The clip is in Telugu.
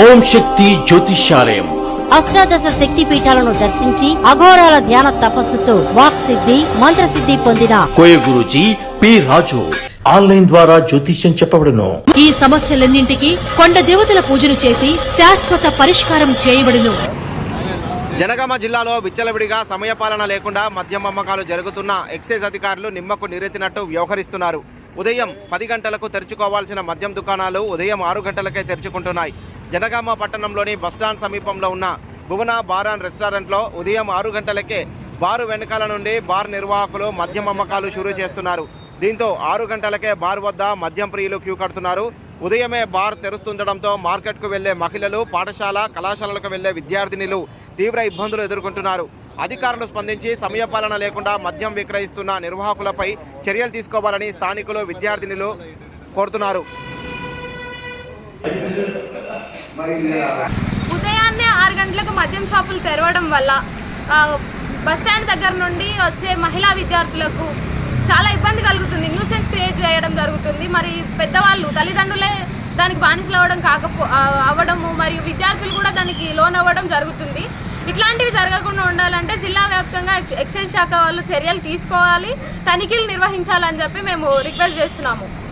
ఓం శక్తి జ్యోతిష్యాలయం. అష్టాదశ శక్తి పీఠాలను దర్శించి అఘోరాల ధ్యాన తపస్సుతో వాక్ సిద్ధి మంత్రసిద్ధి పొందిన కోయ గురుజీ పి రాజు. ఆన్లైన్ ద్వారా జ్యోతిష్యం చెప్పబడును. ఈ సమస్యలన్నింటికి కొండ దేవతల పూజలు చేసి శాశ్వత పరిష్కారం చేయబడును. జనగామ జిల్లాలో విచ్చలవిడిగా సమయపాలన లేకుండా మద్యం అమ్మకాలు జరుగుతున్న ఎక్సైజ్ అధికారులు నిమ్మకు నీరెత్తినట్టు వ్యవహరిస్తున్నారు. ఉదయం పది గంటలకు తెరుచుకోవాల్సిన మద్యం దుకాణాలు ఉదయం ఆరు గంటలకే తెరుచుకుంటున్నాయి. జనగామ పట్టణంలోని బస్టాండ్ సమీపంలో ఉన్న భువన బార్ అండ్ రెస్టారెంట్లో ఉదయం ఆరు గంటలకే బారు వెనకాల నుండి బార్ నిర్వాహకులు మద్యం అమ్మకాలు షురూ చేస్తున్నారు. దీంతో ఆరు గంటలకే బార్ వద్ద మద్యం ప్రియులు క్యూ కడుతున్నారు. ఉదయమే బార్ తెరుస్తుండడంతో మార్కెట్కు వెళ్ళే మహిళలు పాఠశాల కళాశాలలకు వెళ్ళే విద్యార్థినులు తీవ్ర ఇబ్బందులు ఎదుర్కొంటున్నారు. అధికారులు స్పందించి సమయపాలన లేకుండా మద్యం విక్రయిస్తున్న నిర్వాహకులపై చర్యలు తీసుకోవాలని స్థానికులు విద్యార్థినులు కోరుతున్నారు. ఉదయాన్నే ఆరు గంటలకు మద్యం షాపులు తెరవడం వల్ల బస్టాండ్ బస్ స్టాండ్ దగ్గర నుండి వచ్చే మహిళా విద్యార్థులకు చాలా ఇబ్బంది కలుగుతుంది. న్యూసెన్స్ క్రియేట్ చేయడం జరుగుతుంది. మరి పెద్దవాళ్ళు తల్లిదండ్రులే దానికి బానిసలు అవ్వడం కాకపో అవ్వడము మరియు విద్యార్థులు కూడా దానికి లోన్ అవ్వడం జరుగుతుంది. ఇట్లాంటివి జరగకుండా ఉండాలంటే జిల్లా వ్యాప్తంగా ఎక్స్- ఎక్సైజ్ శాఖ వాళ్ళు చర్యలు తీసుకోవాలి తనిఖీలు నిర్వహించాలని చెప్పి మేము రిక్వెస్ట్ చేస్తున్నాము.